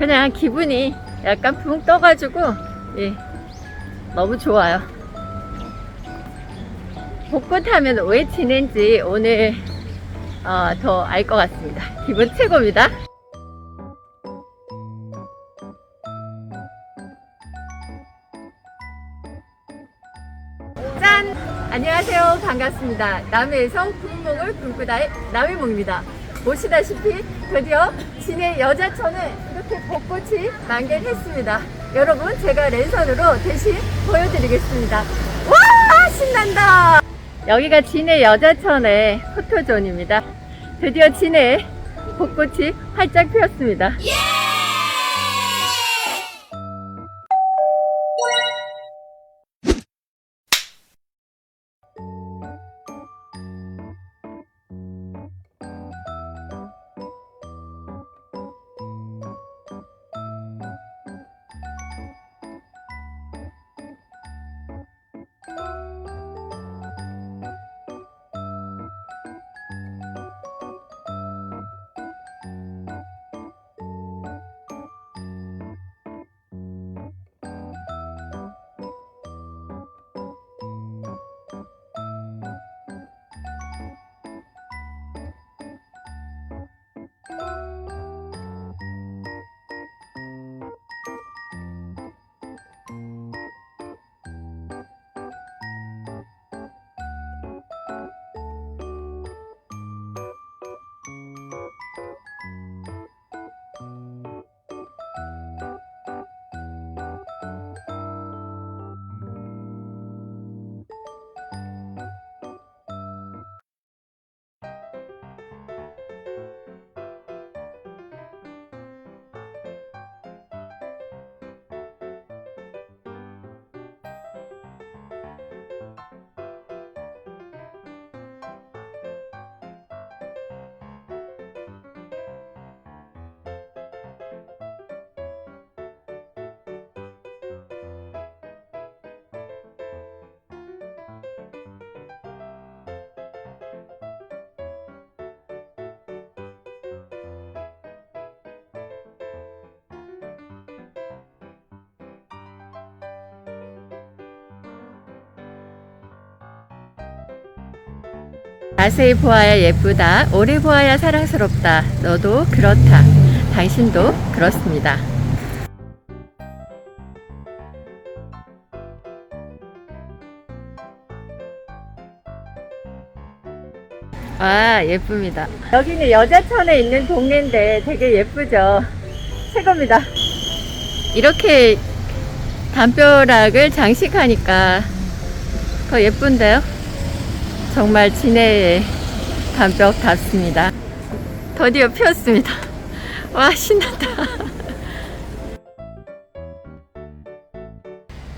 그냥 기분이 약간 붕 떠가지고 예, 너무 좋아요. 벚꽃 하면 왜 지낸지 오늘 어, 더알 것 같습니다. 기분 최고입니다. 짠! 안녕하세요. 반갑습니다. 남해에서 군목을 꿈꾸다의 남해몽입니다. 보시다시피 드디어 진해 여자천에 이렇게 벚꽃이 만개했습니다. 여러분 제가 랜선으로 대신 보여드리겠습니다. 와 신난다! 여기가 진해 여자천의 포토존입니다. 드디어 진해 벚꽃이 활짝 피었습니다. Música 자세히 보아야 예쁘다. 오래 보아야 사랑스럽다. 너도 그렇다. 당신도 그렇습니다. 아, 예쁩니다. 여기는 여자천에 있는 동네인데 되게 예쁘죠? 최고입니다. 이렇게 담벼락을 장식하니까 더 예쁜데요? 정말 진해의 담벽답습니다. 드디어 피었습니다. 와, 신난다.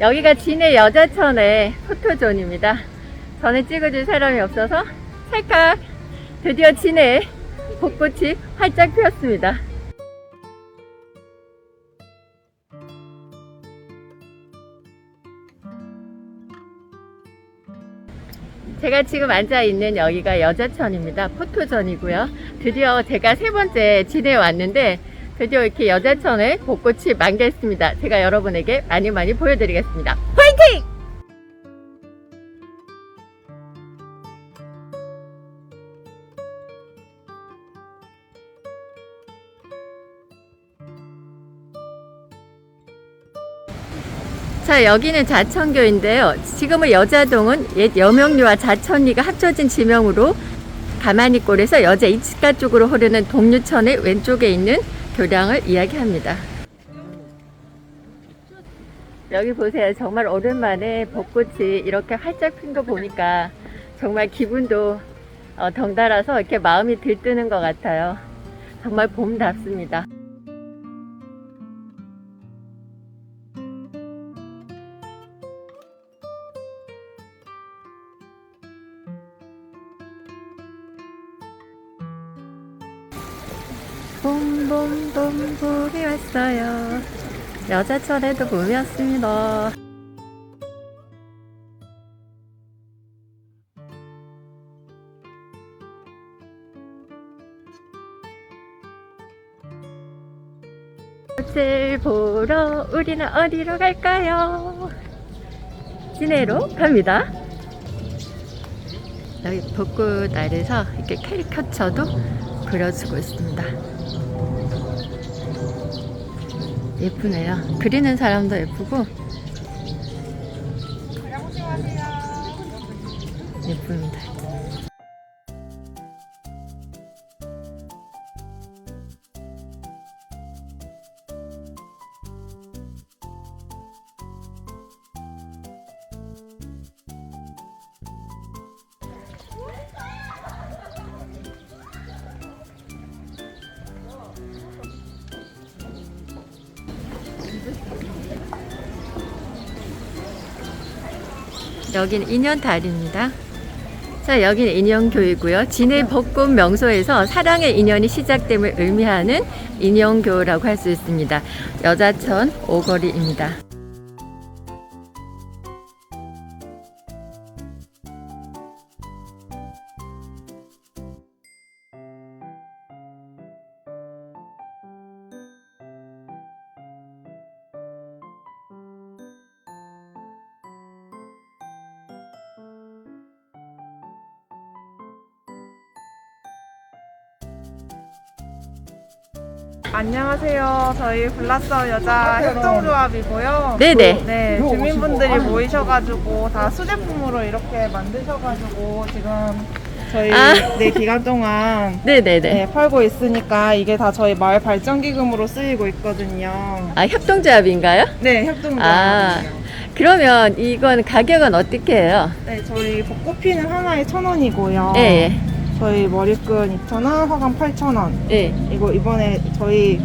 여기가 진해 여자천의 포토존입니다. 전에 찍어줄 사람이 없어서 찰칵 드디어 진해 벚꽃이 활짝 피었습니다. 제가 지금 앉아 있는 여기가 여자천입니다. 포토전이고요. 드디어 제가 세 번째 진해 왔는데 드디어 이렇게 여자천에 벚꽃이 만개했습니다. 제가 여러분에게 많이 많이 보여드리겠습니다. 자, 여기는 자천교인데요. 지금은 여자동은 옛 여명리와 자천리가 합쳐진 지명으로 가마니골에서 여자 이치가 쪽으로 흐르는 동류천의 왼쪽에 있는 교량을 이야기합니다. 여기 보세요. 정말 오랜만에 벚꽃이 이렇게 활짝 핀 거 보니까 정말 기분도 어, 덩달아서 이렇게 마음이 들뜨는 것 같아요. 정말 봄답습니다. 봄봄봄 봄이 왔어요. 여자철에도 봄이 왔습니다. 꽃을 보러 우리는 어디로 갈까요? 시내로 갑니다. 여기 벚꽃 아래서 이렇게 캐리커처도 그려주고 있습니다. 예쁘네요. 그리는 사람도 예쁘고 예쁩니다. 여기는 인연달입니다. 자, 여기는 인연교이고요. 진해 벚꽃 명소에서 사랑의 인연이 시작됨을 의미하는 인연교라고 할 수 있습니다. 여자천 오거리입니다. 안녕하세요. 저희 블라썸 여자 협동조합이고요. 네네. 네, 주민분들이 모이셔가지고 다 수제품으로 이렇게 만드셔가지고 지금 저희 아. 네 기간 동안 네네네. 네, 팔고 있으니까 이게 다 저희 마을 발전 기금으로 쓰이고 있거든요. 아, 협동조합인가요? 네, 협동조합. 아. 그러면 이건 가격은 어떻게 해요? 네, 저희 벚꽃 피는 하나에 천 원이고요. 예, 저희 머리끈 2,000원, 화관 8,000원. 예. 예. 이거 이번에 저희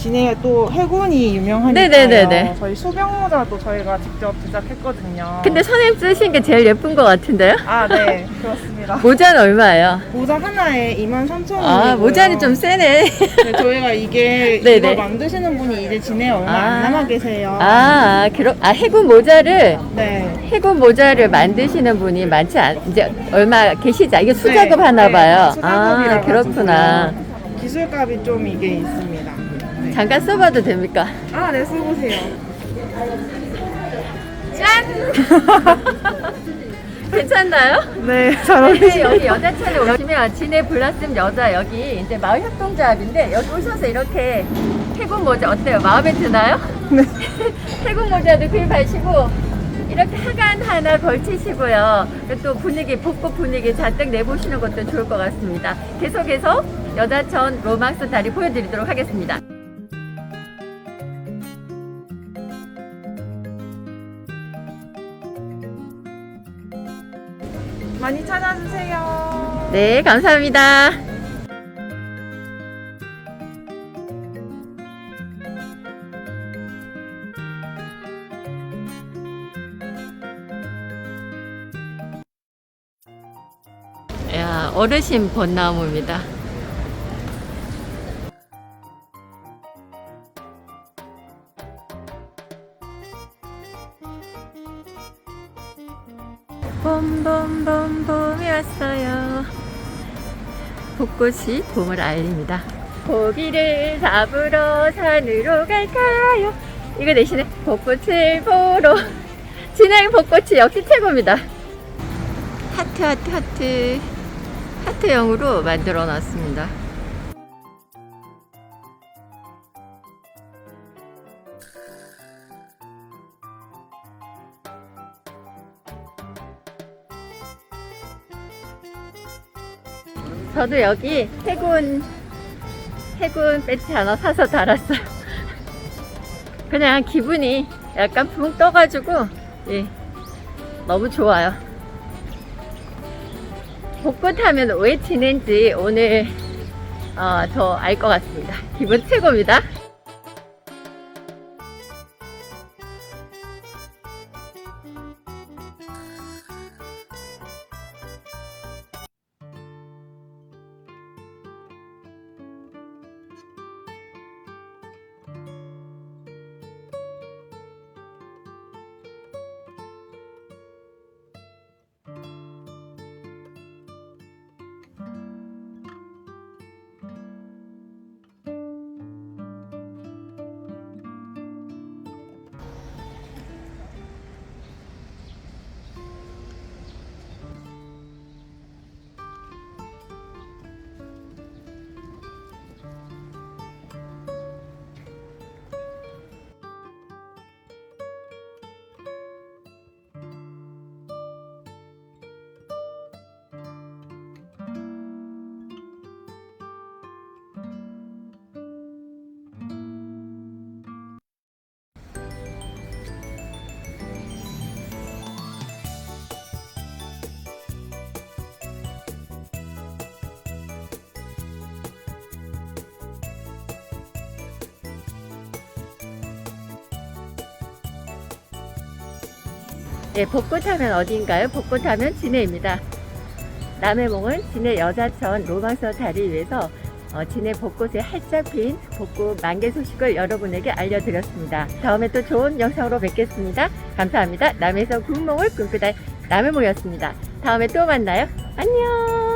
진해에 또 해군이 유명하니까요. 네네네네. 저희 소병 모자도 저희가 직접 제작했거든요. 근데 선생님 쓰신 게 제일 예쁜 것 같은데요? 아, 네, 그렇습니다. 모자는 얼마예요? 모자 하나에 23,000원이고요. 아, 모자는 좀 세네. 네, 저희가 이게 네네. 이걸 만드시는 분이 이제 진해에 얼마 아. 안 남아 계세요. 아, 그럼, 아, 해군 모자를, 네. 해군 모자를 만드시는 분이 많지 않, 이제 얼마 계시지? 이게 수작업 네, 하나 네, 봐요. 수작업이라 아, 그렇구나. 가지고요. 기술값이 좀 이게 있습니다. 네. 잠깐 써봐도 됩니까? 아, 네, 써보세요. 괜찮나요? 네, 잘 네, 어울리시네요. 여기 여자촌에 오시면 진해 블라썸 여자 여기 이제 마을 협동조합인데 여기 오셔서 이렇게 태국 모자 어때요? 마음에 드나요? 네. 태국 모자도 구입하시고 이렇게 하간 하나 걸치시고요. 그리고 또 분위기 벚꽃 분위기 잔뜩 내보시는 것도 좋을 것 같습니다. 계속해서 여자촌 로망스 다리 보여드리도록 하겠습니다. 많이 찾아주세요. 네, 감사합니다. 야, 어르신 벚나무입니다. 봄봄봄 봄이 왔어요. 벚꽃이 봄을 알립니다. 고기를 잡으러 산으로 갈까요? 이거 대신에 벚꽃을 보러 진행 벚꽃이 역시 최고입니다. 하트 하트 하트 하트형으로 만들어 놨습니다. 저도 여기 해군 해군 배지 하나 사서 달았어요. 그냥 기분이 약간 붕 떠가지고 예, 너무 좋아요. 벚꽃 하면 왜 지는지 오늘 어, 더알 것 같습니다. 기분 최고입니다. 예, 벚꽃 하면 어디인가요? 벚꽃 하면 진해입니다. 남해몽은 진해 여자천 로망서 다리 위에서 어, 진해 벚꽃이 활짝 핀 벚꽃 만개 소식을 여러분에게 알려드렸습니다. 다음에 또 좋은 영상으로 뵙겠습니다. 감사합니다. 남해에서 군몽을 꿈꾸다 남해몽이었습니다. 다음에 또 만나요. 안녕!